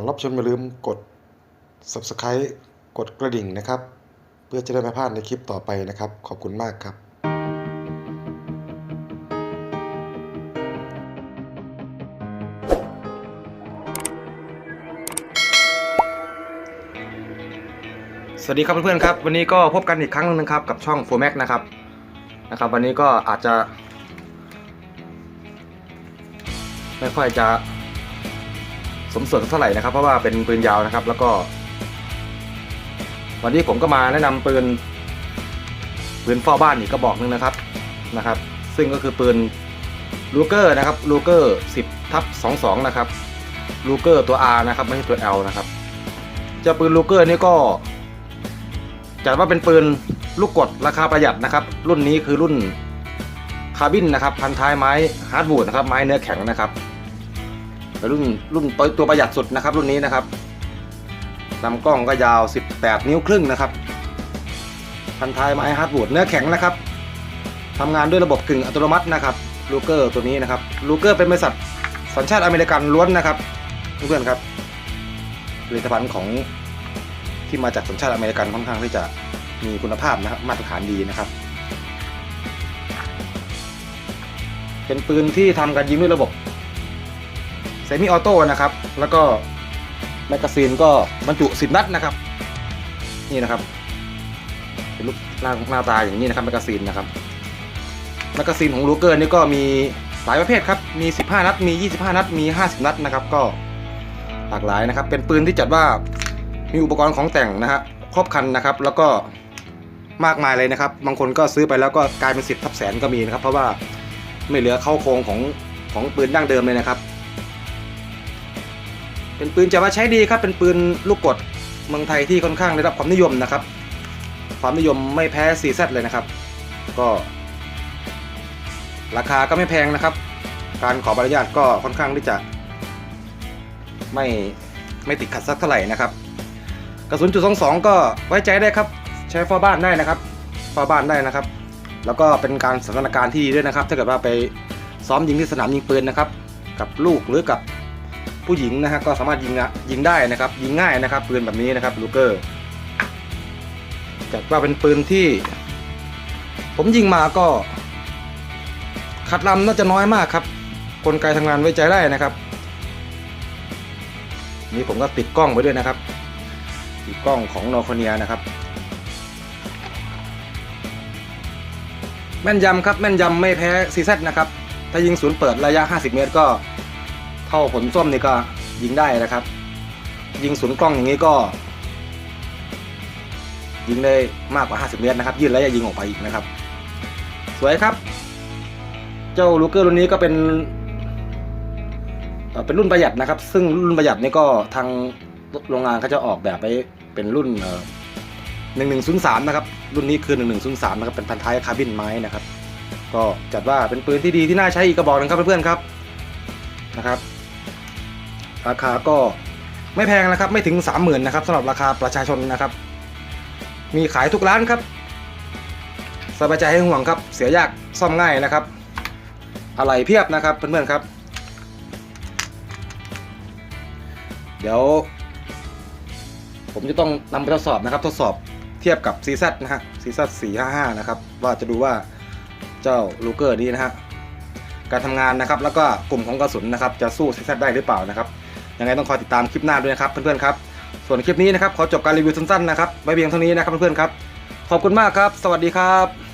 อนรับชมอย่าลืมกด subscribe กดกระดิ่งนะครับ เพื่อจะได้ไม่พลาดในคลิปต่อไปนะครับ ขอบคุณมากครับสวัสดีครับเพื่อนๆครับวันนี้ก็พบกันอีกครั้งหนึงนะครับกับช่อง4 Max นะครับนะครับ วันนี้ก็อาจจะ ไม่ค่อยจะ สมส่วนเท่าไหร่นะครับ เพราะว่าเป็นปืนยาวนะครับ แล้วก็ วันนี้ผมก็มาแนะนำปืนปืนเฝ้าบ้านอีกกระบอกหนึงนะครับนะครับ ซึ่งก็คือปืนลูเกอร์นะครับลูเกอร์10ทับ22นะครับลูเกอร์ตัว R นะครับไม่ใช่ตัว L นะครับเจ้าปืนลูเกอร์นี่ก็จัดว่าเป็นปืนลูกกดราคาประหยัดนะครับ รุ่นนี้คือรุ่นคาร์บินนะครับ พันท้ายไม้ฮาร์ดวูดนะครับ ไม้เนื้อแข็งนะครับ รุ่นรุ่นตัวประหยัดสุดนะครับ รุ่นนี้นะครับลำกล้องก็ยาว 18 นิ้วครึ่งนะครับพันท้ายไม้ฮาร์ดวูดเนื้อแข็งนะครับทำงานด้วยระบบกึ่งอัตโนมัตินะครับลูเกอร์ตัวนี้นะครับลูเกอร์เป็นบริษัทสัญชาติอเมริกันล้วนนะครับเพื่อนๆครับผลิตภัณฑ์ของที่มาจากสัญชาติอเมริกันค่อนข้างที่จะมีคุณภาพนะครับมาตรฐานดีนะครับ เป็นปืนที่ทำการยิงด้วยระบบ ซมิออโต้นะครับ แล้วก็แมกกาซีนก็บรรจุ 10 นัดนะครับ นี่นะครับ เป็นรูปหน้าหน้าตาอย่างนี้นะครับแมกกาซีนนะครับแมกกาซีนของลูเกอร์นี่ก็มีหลายประเภทครับ มี 15 นัด มี 25 นัด มี 50 นัดนะครับ ก็หลากหลายนะครับ เป็นปืนที่จัดว่ามีอุปกรณ์ของแต่งนะฮะครบครันนะครับ แล้วก็มากมายเลยนะครับ บางคนก็ซื้อไปแล้วก็กลายเป็นสิบทับแสนก็มีนะครับ เพราะว่าไม่เหลือเข้าโครงของของปืนดั้งเดิมเลยนะครับ เป็นปืนจะว่าใช้ดีครับ เป็นปืนลูกกดเมืองไทยที่ค่อนข้างได้รับความนิยมนะครับ ความนิยมไม่แพ้ซีซเลยนะครับ ก็ ราคาก็ไม่แพงนะครับ การขอใบอนุญาตก็ค่อนข้างที่จะ ไม่ไม่ติดขัดสักเท่าไหร่นะครับ กระสุนจุดสองสองก็ไว้ใจได้ครับ ใช้ฟ้าบ้านได้นะครับฟ้าบ้านได้นะครับ แล้วก็เป็นการสถานการณ์ที่ดีด้วยนะครับ ถ้าเกิดว่าไปซ้อมยิงที่สนามยิงปืนนะครับ กับลูกหรือกับ ผู้หญิงนะฮะก็สามารถยิงอะยิงได้นะครับยิงง่ายนะครับปืนแบบนี้นะครับลูเกอร์จัดว่าเป็นปืนที่ ผมยิงมาก็ ขัดลำน่าจะน้อยมากครับกลไกทำงานไว้ใจได้นะครับ นี่ผมก็ติดกล้องไว้ด้วยนะครับ ติดกล้องของนโคเนียนะครับแม่นยำครับแม่นยำไม่แพ้ซีเซนะครับ ถ้ายิงศูนย์เปิดระยะ 50 เมตรก็ เท่าผลส้มนี่ก็ยิงได้นะครับ ยิงศูนย์กล้องอย่างนี้ก็ ยิงได้มากกว่า 50 เมตรนะครับ ยืดระยะยิงออกไปอีกนะครับ สวยครับ เจ้าลูเกอร์รุ่นนี้ก็เป็นเป็นรุ่นประหยัดนะครับ ซึ่งรุ่นประหยัดนี่ก็ทางโรงงานเขาจะออกแบบไปเป็นรุ่นหนึ่งหนึ่งศูนย์สามนะครับ รุ่นนี้คือหนึ่งหนึ่งศูนย์สามนะครับ เป็นพันท้ายคาร์บินไม้นะครับ ก็จัดว่าเป็นปืนที่ดีที่น่าใช้อีกกระบอกหนึงครับเพื่อนๆครับนะครับ ราคาก็ไม่แพงนะครับ ไม่ถึงสามหมื่นนะครับสำหรับราคาประชาชนนะครับ มีขายทุกร้านครับสบายใจให้ห่วงครับ เสียยากซ่อมง่ายนะครับ อะไรเพียบนะครับเพื่อนๆครับ เดี๋ยว ผมจะต้องนำไปทดสอบนะครับ ทดสอบเทียบกับ CZ นะฮะ CZ 455 นะครับ ว่าจะดูว่าเจ้าลูเกอร์นี้นะฮะการทำงานนะครับ แล้วก็กลุ่มของกระสุนนะครับ จะสู้ CZ ได้หรือเปล่านะครับ ยังไงต้องคอยติดตามคลิปหน้าด้วยนะครับเพื่อนๆครับ ส่วนคลิปนี้นะครับขอจบการรีวิวสั้นๆนะครับไว้เพียงเท่านี้นะครับเพื่อนๆครับ ขอบคุณมากครับ สวัสดีครับ